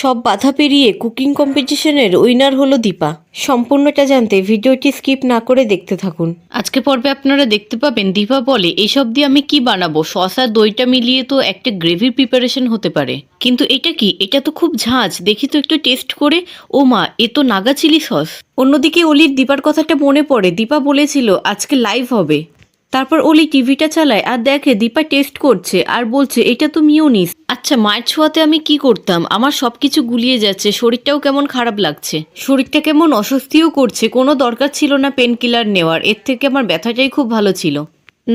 সব বাধা পেরিয়ে কুকিং কম্পিটিশনের উইনার হলো দীপা। সম্পূর্ণটা জানতে ভিডিওটি স্কিপ না করে দেখতে থাকুন। আজকে পর্বে আপনারা দেখতে পাবেন দীপা বলে এসব দিয়ে আমি কি বানাবো? সস আর দইটা মিলিয়ে তো একটা গ্রেভির প্রিপারেশন হতে পারে। কিন্তু এটা কি? এটা তো খুব ঝাঁঝ দেখি তো একটু টেস্ট করে। ও মা এ তো নাগা চিলি সস। অন্যদিকে অলির দীপার কথাটা মনে পড়ে। দীপা বলেছিল আজকে লাইভ হবে। তারপর অলি টিভিটা চালায় আর দেখে দীপা টেস্ট করছে আর বলছে, এটা তো মিওনিস আচ্ছা মায়ের ছোঁয়াতে আমি কি করতাম? আমার সব কিছু গুলিয়ে যাচ্ছে, শরীরটাও কেমন খারাপ লাগছে? শরীরটা কেমন অস্বস্তিও করছে, কোনো দরকার ছিল না পেন কিলার নেওয়ার, এর থেকে আমার ব্যথাটাই খুব ভালো ছিল।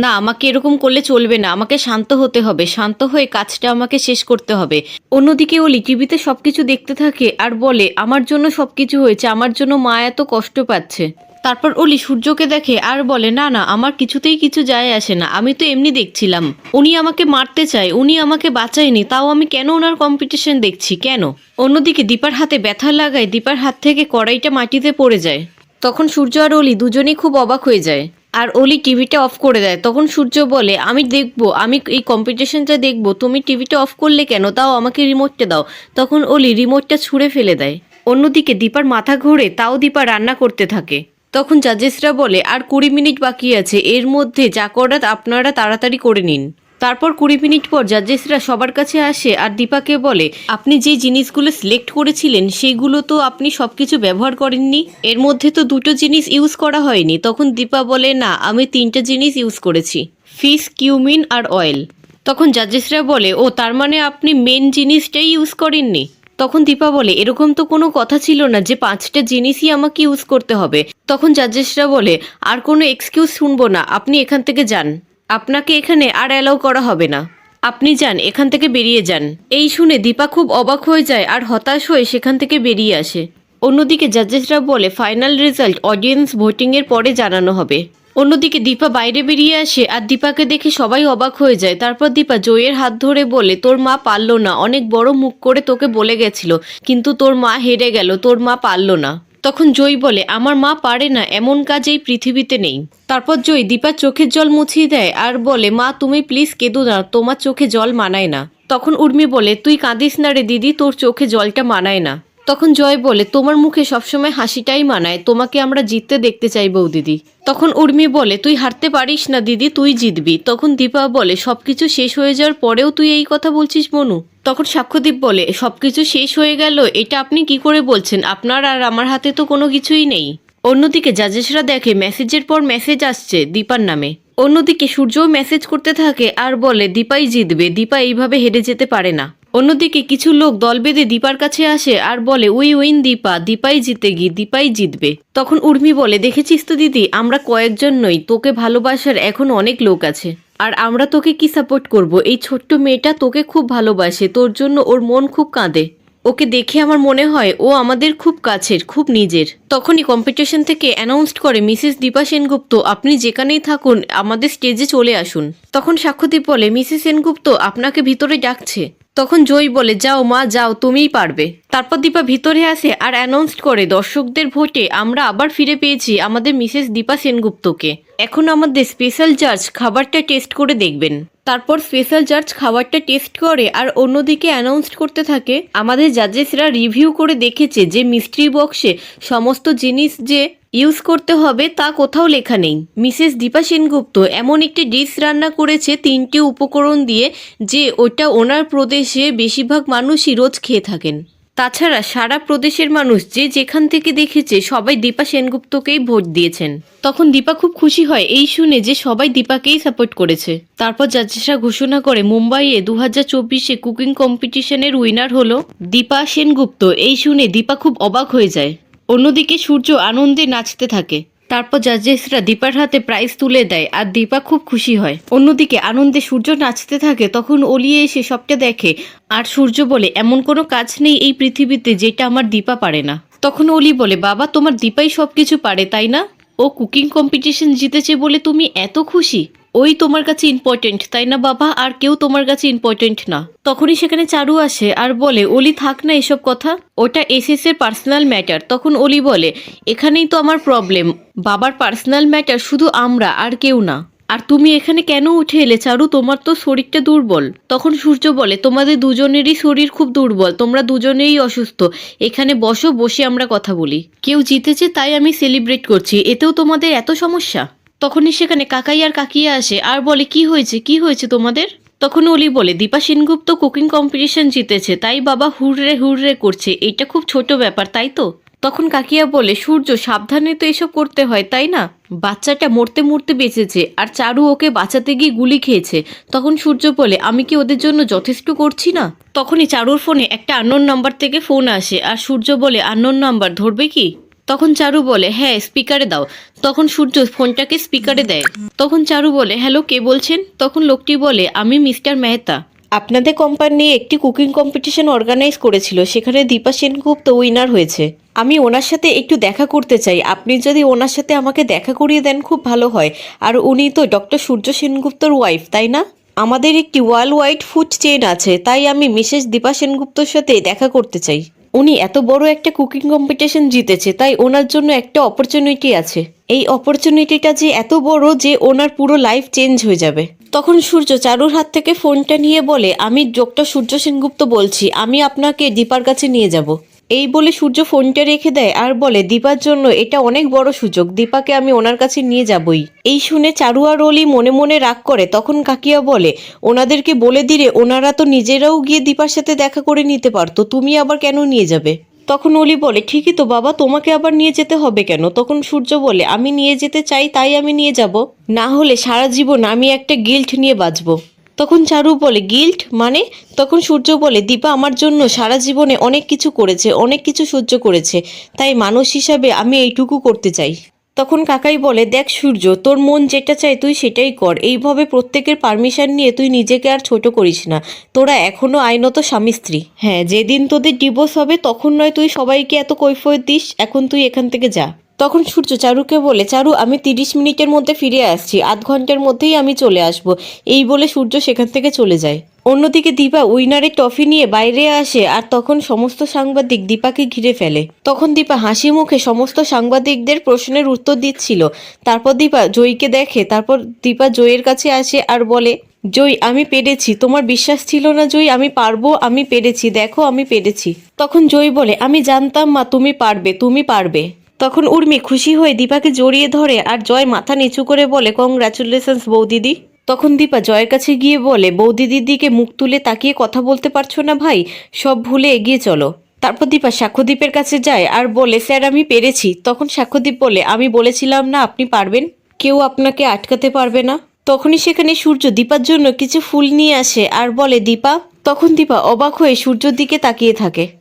না, আমাকে এরকম করলে চলবে না, আমাকে শান্ত হতে হবে, শান্ত হয়ে কাজটা আমাকে শেষ করতে হবে। অন্যদিকে অলি টিভিতে সবকিছু দেখতে থাকে আর বলে, আমার জন্য সবকিছু হয়েছে, আমার জন্য মা এত কষ্ট পাচ্ছে। তারপর অলি সূর্যকে দেখে আর বলে, না না, আমার কিছুতেই কিছু যায় আসে না। আমি তো এমনি দেখছিলাম। উনি আমাকে মারতে চায়, উনি আমাকে বাঁচায়নি, তাও আমি কেন ওনার কম্পিটিশন দেখছি? কেন? অন্যদিকে দীপার হাতে ব্যথা লাগায়, দীপার হাত থেকে কড়াইটা মাটিতে পড়ে যায়। তখন সূর্য আর অলি দুজনেই খুব অবাক হয়ে যায়। আর অলি টিভিটা অফ করে দেয়। তখন সূর্য বলে, আমি দেখব, আমি এই কম্পিটিশনটা দেখব। তুমি টিভিটা অফ করলে কেন? তাও আমাকে রিমোটটা দাও। তখন অলি রিমোটটা ছুঁড়ে ফেলে দেয়। অন্যদিকে দীপার মাথা ঘুরে, তাও দীপা রান্না করতে থাকে। তখন জাজেসরা বলে, আর কুড়ি মিনিট বাকি আছে, এর মধ্যে যা করার আপনারা তাড়াতাড়ি করে নিন। তারপর কুড়ি মিনিট পর জাজেসরা সবার কাছে আসে আর দীপাকে বলে, আপনি যে জিনিসগুলো সিলেক্ট করেছিলেন সেইগুলো তো আপনি সব কিছু ব্যবহার করেননি। এর মধ্যে তো দুটো জিনিস ইউজ করা হয়নি। তখন দীপা বলে, না, আমি তিনটা জিনিস ইউজ করেছি ফিশ কিউমিন আর অয়েল তখন জাজেসরা বলে, ও, তার মানে আপনি মেন জিনিসটাই ইউজ করেননি? তখন দীপা বলে, এরকম তো কোনো কথা ছিল না যে পাঁচটা জিনিসই আমাকে ইউজ করতে হবে। তখন জাজেসরা বলে, আর কোনো এক্সকিউজ শুনব না, আপনি এখান থেকে যান। আপনাকে এখানে আর অ্যালাউ করা হবে না। আপনি যান, এখান থেকে বেরিয়ে যান। এই শুনে দীপা খুব অবাক হয়ে যায় আর হতাশ হয়ে সেখান থেকে বেরিয়ে আসে। অন্যদিকে জাজেসরা বলে ফাইনাল রেজাল্ট অডিয়েন্স ভোটিংয়ের পরে জানানো হবে। অন্যদিকে দীপা বাইরে বেরিয়ে আসে আর দীপাকে দেখে সবাই অবাক হয়ে যায়। তারপর দীপা জয়ের হাত ধরে বলে, তোর মা পারল না। অনেক বড় মুখ করে তোকে বলে গেছিল, কিন্তু তোর মা হেরে গেল, তোর মা পারল না। তখন জয় বলে, আমার মা পারে না, এমন কাজ এই পৃথিবীতে নেই। তারপর জয় দীপার চোখের জল মুছিয়ে দেয় আর বলে, মা, তুমি প্লিজ কেঁদো না, তোমার চোখে জল মানায় না। তখন উর্মি বলে, তুই কাঁদিস না রে দিদি, তোর চোখে জলটা মানায় না। তখন জয় বলে, তোমার মুখে সবসময় হাসিটাই মানায়, তোমাকে আমরা জিততে দেখতে চাই বউ দিদি তখন উর্মি বলে, তুই হারতে পারিস না দিদি, তুই জিতবি। তখন দীপা বলে, সবকিছু শেষ হয়ে যাওয়ার পরেও তুই এই কথা বলছিস মনু? তখন সাক্ষ্যদীপ বলে, সবকিছু শেষ হয়ে গেল, এটা আপনি কি করে বলছেন? আপনার আর আমার হাতে তো কোনো কিছুই নেই। অন্যদিকে জাজেসরা দেখে, মেসেজের পর মেসেজ আসছে দীপার নামে। অন্যদিকে সূর্যও মেসেজ করতে থাকে আর বলে, দীপাই জিতবে, দীপা এইভাবে হেরে যেতে পারে না। অন্যদিকে কিছু লোক দল বেঁধে দীপার কাছে আসে আর বলে উই উইন দীপা, দীপাই জিতে গি, দীপাই জিতবে। তখন উর্মি বলে, দেখেছিস তো দিদি, আমরা কয়েকজন নই, তোকে ভালোবাসার এখন অনেক লোক আছে। আর আমরা তোকে কি সাপোর্ট করব? এই ছোট্ট মেয়েটা তোকে খুব ভালোবাসে, তোর জন্য ওর মন খুব কাঁদে। ওকে দেখে আমার মনে হয়, ও আমাদের খুব কাছের, খুব নিজের। তখনই কম্পিটিশন থেকে অ্যানাউন্সড করে মিসেস দীপা সেনগুপ্ত, আপনি যেখানেই থাকুন, আমাদের স্টেজে চলে আসুন। তখন সাক্ষ্যদীপ বলে মিসেস সেনগুপ্ত, আপনাকে ভিতরে ডাকছে। তখন জয় বলে, যাও মা, যাও, তুমিই পারবে। তারপর দীপা ভিতরে আসে আর অ্যানাউন্স করে, দর্শকদের ভোটে আমরা আবার ফিরে পেয়েছি আমাদের মিসেস দীপা সেনগুপ্তকে। এখন আমাদের স্পেশাল জাজ খাবারটা টেস্ট করে দেখবেন। তারপর স্পেশাল জাজ খাবারটা টেস্ট করে আর অন্যদিকে অ্যানাউন্স করতে থাকে, আমাদের জাজেসরা রিভিউ করে দেখেছে যে মিস্ট্রি বক্সে সমস্ত জিনিস যে ইউজ করতে হবে তা কোথাও লেখা নেই। মিসেস দীপা সেনগুপ্ত এমন একটি ডিশ রান্না করেছে, তিনটি উপকরণ দিয়ে, যে ওটা ওনার প্রদেশে বেশিরভাগ মানুষই রোজ খেয়ে থাকেন। তাছাড়া সারা প্রদেশের মানুষ যে যেখান থেকে দেখেছে, সবাই দীপা সেনগুপ্তকেই ভোট দিয়েছেন। তখন দীপা খুব খুশি হয় এই শুনে যে সবাই দীপাকেই সাপোর্ট করেছে। তারপর জাজেসরা ঘোষণা করে, মুম্বাইয়ে দু হাজার চব্বিশে কুকিং কম্পিটিশনের উইনার হলো দীপা সেনগুপ্ত। এই শুনে দীপা খুব অবাক হয়ে যায়। অন্যদিকে সূর্য আনন্দে নাচতে থাকে। তারপর জাজেসরা দীপার হাতে প্রাইজ তুলে দেয় আর দীপা খুব খুশি হয়। অন্যদিকে আনন্দে সূর্য নাচতে থাকে, তখন অলিয়ে এসে সবটা দেখে আর সূর্য বলে, এমন কোনো কাজ নেই এই পৃথিবীতে যেটা আমার দীপা পারে না। তখন অলি বলে, বাবা, তোমার দীপাই সব কিছু পারে, তাই না? ও কুকিং কম্পিটিশন জিতেছে বলে তুমি এত খুশি? ওই তোমার কাছে ইম্পর্টেন্ট তাই না বাবা? আর কেউ তোমার কাছে ইম্পর্টেন্ট না। তখনই সেখানে চারু আসে আর বলে, অলি থাক না এসব কথা। ওটা এসএস এর পার্সোনাল ম্যাটার তখন অলি বলে, এখানেই তো আমার প্রবলেম বাবার পার্সোনাল ম্যাটার শুধু আমরা, আর কেউ না। আর তুমি এখানে কেন উঠে এলে? চারু, তোমার তো শরীরটা দুর্বল। তখন সূর্য বলে, তোমাদের দুজনেরই শরীর খুব দুর্বল। তোমরা দুজনেই অসুস্থ। এখানে বসো, বসে আমরা কথা বলি। কেউ জিতেছে, তাই আমি সেলিব্রেট করছি। এতেও তোমাদের এত সমস্যা? তখনই সেখানে কাকাই আর কাকিয়া আসে আর বলে, কি হয়েছে? কি হয়েছে তোমাদের? তখন অলি বলে, দীপা সেনগুপ্ত কুকিং কম্পিটিশন জিতেছে, তাই বাবা হুররে হুররে করছে এটা খুব ছোট ব্যাপার, তাই তো? তখন কাকিয়া বলে, সূর্য, সাবধানে তো এসব করতে হয়, তাই না? বাচ্চাটা মরতে মরতে বেঁচেছে আর চারু ওকে বাঁচাতে গিয়ে গুলি খেয়েছে। তখন সূর্য বলে, আমি কি ওদের জন্য যথেষ্ট করছি না? তখনই চারুর ফোনে একটা আননোন নাম্বার থেকে ফোন আসে আর সূর্য বলে আননোন নাম্বার ধরবে কি? তখন চারু বলে হ্যাঁ স্পিকারে দাও। তখন সূর্য ফোনটাকে স্পিকারে দেয়। তখন চারু বলে, হ্যালো, কে বলছেন? তখন লোকটি বলে, আমি মিস্টার মেহতা। আপনাদের কোম্পানি একটি কুকিং কম্পিটিশন অর্গানাইজ করেছিল, সেখানে দীপা সেনগুপ্ত উইনার হয়েছে। আমি ওনার সাথে একটু দেখা করতে চাই। আপনি যদি ওনার সাথে আমাকে দেখা করিয়ে দেন, খুব ভালো হয়। আর উনি তো ডক্টর সূর্য সেনগুপ্তর ওয়াইফ তাই না? আমাদের একটি ওয়ার্ল্ড ওয়াইড ফুড চেইন আছে, তাই আমি মিসেস দীপা সেনগুপ্তর সাথে দেখা করতে চাই। উনি এত বড় একটা কুকিং কম্পিটিশন জিতেছে, তাই ওনার জন্য একটা অপরচুনিটি আছে। এই অপরচুনিটিটা যে এত বড় যে ওনার পুরো লাইফ চেঞ্জ হয়ে যাবে। তখন সূর্য চারুর হাত থেকে ফোনটা নিয়ে বলে, আমি ডক্টর সূর্য সেনগুপ্ত বলছি, আমি আপনাকে দীপার কাছে নিয়ে যাব। এই বলে সূর্য ফোনটা রেখে দেয় আর বলে, দীপার জন্য এটা অনেক বড় সুযোগ, দীপাকে আমি ওনার কাছে নিয়ে যাবই। এই শুনে চারু আর মনে মনে রাগ করে, তখন কাকিয়া বলে, ওনাদেরকে বলে দিলে ওনারা তো নিজেরাও গিয়ে দীপার সাথে দেখা করে নিতে পারতো, তুমি আবার কেন নিয়ে যাবে? তখন অলি বলে, ঠিকই তো বাবা, তোমাকে আবার নিয়ে যেতে হবে কেন? তখন সূর্য বলে, আমি নিয়ে যেতে চাই, তাই আমি নিয়ে যাব। না হলে সারা জীবন আমি একটা গিল্ট নিয়ে বাঁচবো। তখন চারু বলে, গিল্ট মানে তখন সূর্য বলে, দীপা আমার জন্য সারা জীবনে অনেক কিছু করেছে, অনেক কিছু সহ্য করেছে, তাই মানুষ হিসাবে আমি এইটুকু করতে চাই। তখন কাকাই বলে, দেখ সূর্য, তোর মন যেটা চায় তুই সেটাই কর, এইভাবে প্রত্যেকের পারমিশন নিয়ে তুই নিজেকে আর ছোট করিস না, তোরা এখনও আইনত স্বামী স্ত্রী। হ্যাঁ যেদিন তোদের ডিভোর্স হবে, তখন নয় তুই সবাইকে এত কৈফিয়ত দিস, এখন তুই এখান থেকে যা। তখন সূর্য, চারুকে বলে, চারু, আমি তিরিশ মিনিটের মধ্যে ফিরে আসছি। আধ ঘণ্টার মধ্যেই আমি চলে আসব। এই বলে সূর্য সেখান থেকে চলে যায়। অন্যদিকে দীপা উইনারের ট্রফি নিয়ে বাইরে আসে আর তখন সমস্ত সাংবাদিক দীপাকে ঘিরে ফেলে। তখন দীপা হাসি মুখে সমস্ত সাংবাদিকদের প্রশ্নের উত্তর দিচ্ছিল। তারপর দীপা জয়ীকে দেখে, তারপর দীপা জয়ের কাছে আসে আর বলে, জয়, আমি পেরেছি। তোমার বিশ্বাস ছিল না, জয়? আমি পারব, আমি পেরেছি। দেখো, আমি পেরেছি। তখন জয় বলে, আমি জানতাম মা, তুমি পারবে তুমি পারবে। তখন উর্মি খুশি হয়ে দীপাকে জড়িয়ে ধরে আর জয় মাথা নিচু করে বলে কংগ্রাচুলেশনস বৌদিদি। তখন দীপা জয়ের কাছে গিয়ে বলে, বৌদিদির দিকে মুখ তুলে তাকিয়ে কথা বলতে পারছ না ভাই? সব ভুলে এগিয়ে চলো। তারপর দীপা সাক্ষ্যদীপের কাছে যায় আর বলে, স্যার, আমি পেরেছি। তখন সাক্ষ্যদীপ বলে, আমি বলেছিলাম না, আপনি পারবেন। কেউ আপনাকে আটকাতে পারবে না। তখনই সেখানে সূর্য দীপার জন্য কিছু ফুল নিয়ে আসে আর বলে, দীপা। তখন দীপা অবাক হয়ে সূর্যর দিকে তাকিয়ে থাকে।